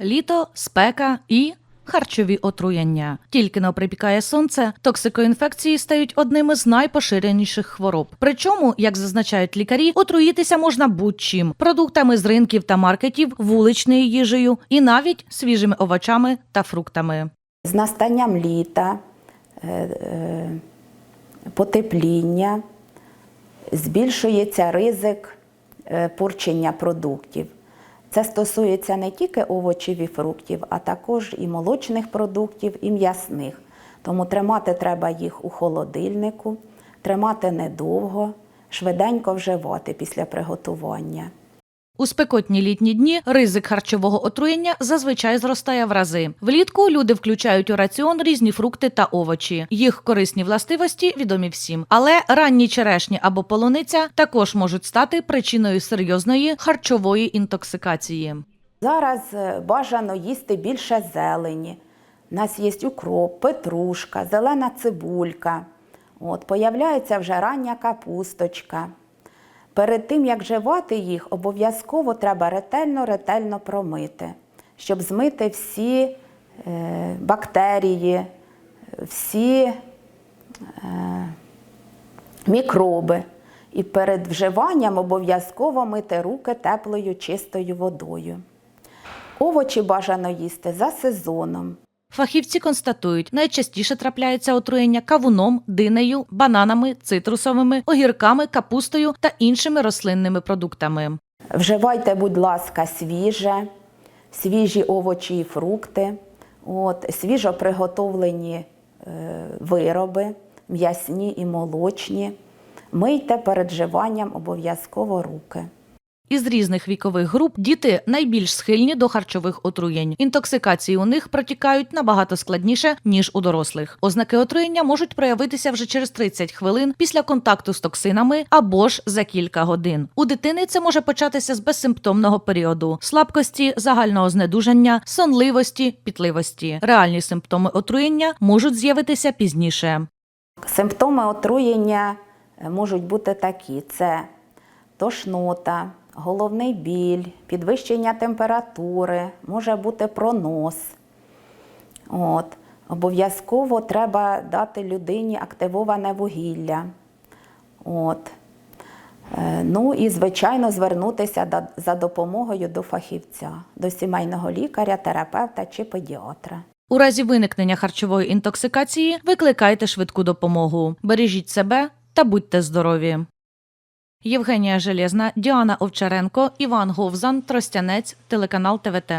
Літо, спека і харчові отруєння. Тільки но припікає сонце, токсикоінфекції стають одними з найпоширеніших хвороб. Причому, як зазначають лікарі, отруїтися можна будь-чим – продуктами з ринків та маркетів, вуличною їжею і навіть свіжими овочами та фруктами. З настанням літа, е, е, потепління збільшується ризик е, порчення продуктів. Це стосується не тільки овочів і фруктів, а також і молочних продуктів, і м'ясних. Тому тримати треба їх у холодильнику, тримати недовго, швиденько вживати після приготування. У спекотні літні дні ризик харчового отруєння зазвичай зростає в рази. Влітку люди включають у раціон різні фрукти та овочі. Їх корисні властивості відомі всім. Але ранні черешні або полуниця також можуть стати причиною серйозної харчової інтоксикації. Зараз е, бажано їсти більше зелені. Нас є укроп, петрушка, зелена цибулька. От, появляється вже рання капусточка. Перед тим, як вживати їх, обов'язково треба ретельно-ретельно промити, щоб змити всі е, бактерії, всі е, мікроби. І перед вживанням обов'язково мити руки теплою чистою водою. Овочі бажано їсти за сезоном. Фахівці констатують, найчастіше трапляється отруєння кавуном, динею, бананами, цитрусовими, огірками, капустою та іншими рослинними продуктами. Вживайте, будь ласка, свіже, свіжі овочі і фрукти, от, свіжо приготовлені е, вироби, м'ясні і молочні. Мийте перед вживанням обов'язково руки. Із різних вікових груп діти найбільш схильні до харчових отруєнь. Інтоксикації у них протікають набагато складніше ніж у дорослих. Ознаки отруєння можуть проявитися вже через 30 хвилин після контакту з токсинами або ж за кілька годин. У дитини це може початися з безсимптомного періоду: слабкості, загального знедужання, сонливості, пітливості. Реальні симптоми отруєння можуть з'явитися пізніше. Симптоми отруєння е, можуть бути такі: це тошнота, головний біль, підвищення температури, може бути пронос. От. Обов'язково треба дати людині активоване вугілля. От. Е, Ну і, звичайно, звернутися за допомогою до фахівця, до сімейного лікаря, терапевта чи педіатра. У разі виникнення харчової інтоксикації викликайте швидку допомогу. Бережіть себе та будьте здорові. Євгенія Железна, Діана Овчаренко, Іван Говзан, Тростянець, телеканал ТВТ.